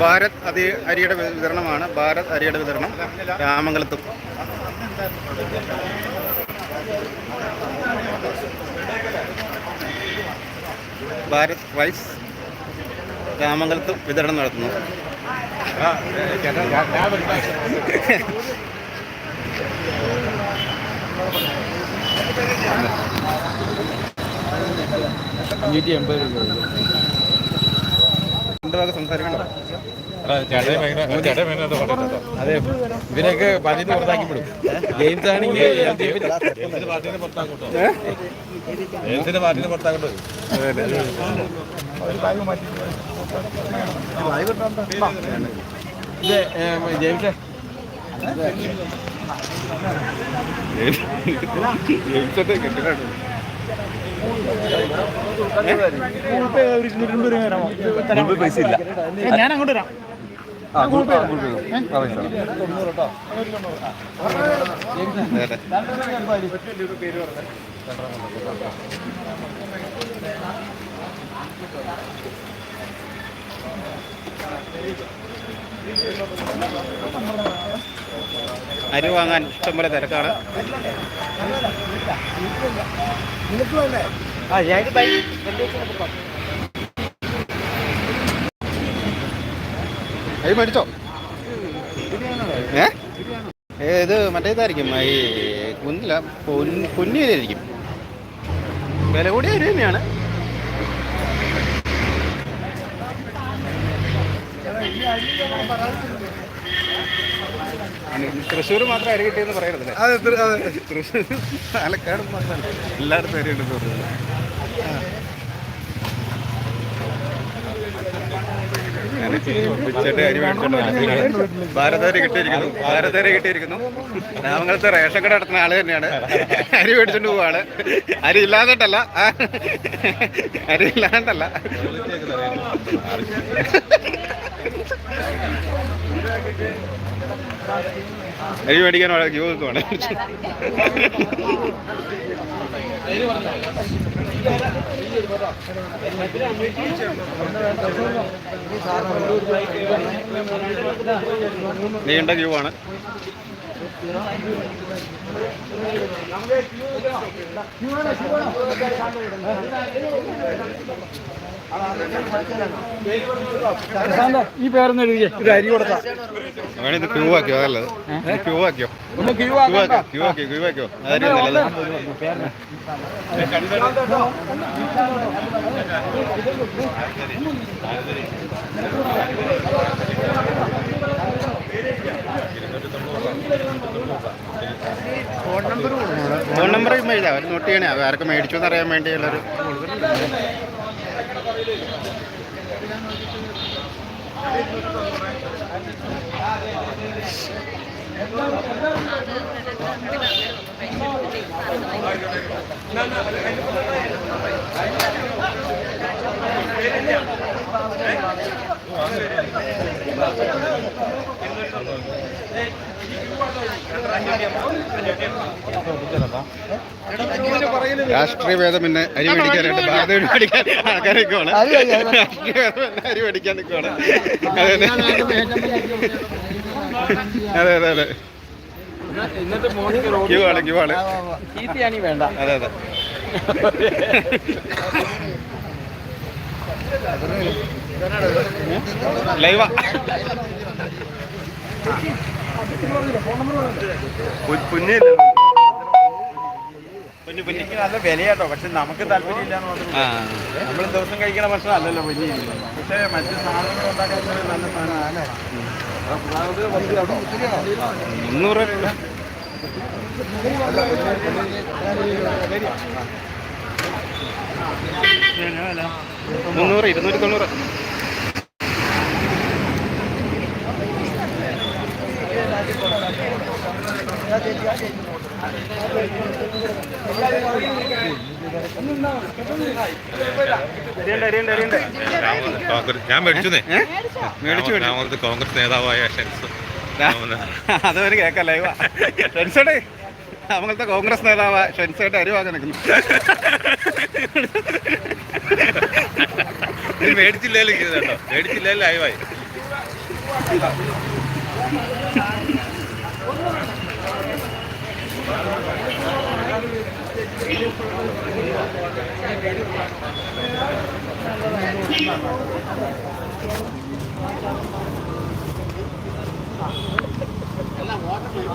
ഭാരത് അതി അരിയുടെ വിതരണമാണ്. ഭാരത് അരിയുടെ വിതരണം രാമംഗലത്തും. ഭാരത് റൈസ് രാമംഗലത്തും വിതരണം നടത്തുന്നു. അഞ്ഞൂറ്റി എൺപത് രൂപ കൊണ്ടുവരുന്നത് അതെ. ഇവരെയൊക്കെ പാർട്ടിയിൽ നിന്ന് പുറത്താക്കി വിടും. ജെയിംസ് ആണെങ്കിൽ ജെയിംസിന്റെ പാർട്ടിയിൽ പുറത്താക്കട്ടോ. ഇത് ഏ, ജെയിംസ്? ജെയിംസൊക്കെ കെട്ടിടാണ് മുമ്പ് പൈസ ഇല്ല. ഞാൻ അങ്ങോട്ട് വരാം. അതെ അരി വാങ്ങാൻ ഇഷ്ടംപോലെ തിരക്കാണ്. അരി മേടിച്ചോ? ഏ? മറ്റേതായിരിക്കും ഈ കുന്നില്ല കുന്നിയിലായിരിക്കും വില കൂടിയ അരി തന്നെയാണ്. തൃശ്ശൂർ മാത്രം അരി കിട്ടിയെന്ന് പറയരുത് അതെ അതെ. തൃശ്ശൂർ പാലക്കാട് മാത്രമല്ല എല്ലായിടത്തും അരി ഉണ്ടെന്ന് പറയുന്നത് ഉച്ചയുടെ അരി. ഭാരതരി കിട്ടിയിരിക്കുന്നു. ഭാരതരെ കിട്ടിയിരിക്കുന്നു. രാമംഗലത്തെ റേഷൻ കട നടത്തുന്ന ആൾ തന്നെയാണ്. അരി മേടിച്ചോണ്ട് പോവാണ്. അരി ഇല്ലാന്നിട്ടല്ല അരി ഇല്ലാന്നിട്ടല്ല അരി മേടിക്കാൻ വളരെ ക്യൂ നിൽക്കുവാണ്. നീണ്ട ക്യൂ ആണ് ഈ പേരൊന്നും എഴുതിയേ ഇത് അരി കൊടുത്താ. ഇത് ക്യൂ ആക്കിയോ? അതല്ലത് ക്യൂ ആക്കിയോ? ഒന്ന് ക്യൂ ക്യൂ ആക്കിയോ? ക്യൂ ആക്കിയോ? ക്യൂ ആക്കിയോ? അതായിരിക്കും നല്ലത് എഴുതാം അവർ നോട്ട് ചെയ്യണേ. അത് ആർക്കും മേടിച്ചു എന്ന് അറിയാൻ വേണ്ടിയുള്ളൊരു രാഷ്ട്രീയ ഭേദം പിന്നെ അരി മേടിക്കാനായിട്ട് ഭാരത മേടിക്കാൻ ആൾക്കാർ നിൽക്കുവാണ്. രാഷ്ട്രീയ ഭേദം പിന്നെ അരി മേടിക്കാൻ നിൽക്കുവാണ്. അതെ അതെ. അതെ അതെ ഇന്നത്തെ മോർണിംഗ് ക്യൂ ആണ് ക്യൂ ആണ്. ചീത്തയാണി വേണ്ട അതെ അതെ. ലൈവ. കുഞ്ഞു കുഞ്ഞു നല്ല വിലയാട്ടോ. പക്ഷെ നമുക്ക് താല്പര്യമില്ല നമ്മൾ ദിവസം കഴിക്കണ ഭക്ഷണം അല്ലല്ലോ വലിയ പക്ഷേ മറ്റു സാധനങ്ങൾ ഉണ്ടാക്കാൻ നല്ല സാധനമാണ് മുന്നൂറ് മുന്നൂറ് ഇരുന്നൂറ്റി തൊണ്ണൂറ്. ഞാൻ മേടിച്ചേ? മേടിച്ചു. രാമപുരത്ത് കോൺഗ്രസ് നേതാവായ ഷെൻസ്. അതവര് കേക്കല്ലേ ലൈവ ഷെൻസേട്ടേ നമ്മളത്തെ കോൺഗ്രസ് നേതാവ് ഷെൻസേട്ട് അരി വാങ്ങാൻ നിൽക്കുന്നു. മേടിച്ചില്ലേലും അയവായി കേട്ടോ. മേടിച്ചില്ലേലും எல்லாம் ஓட்டத்தில்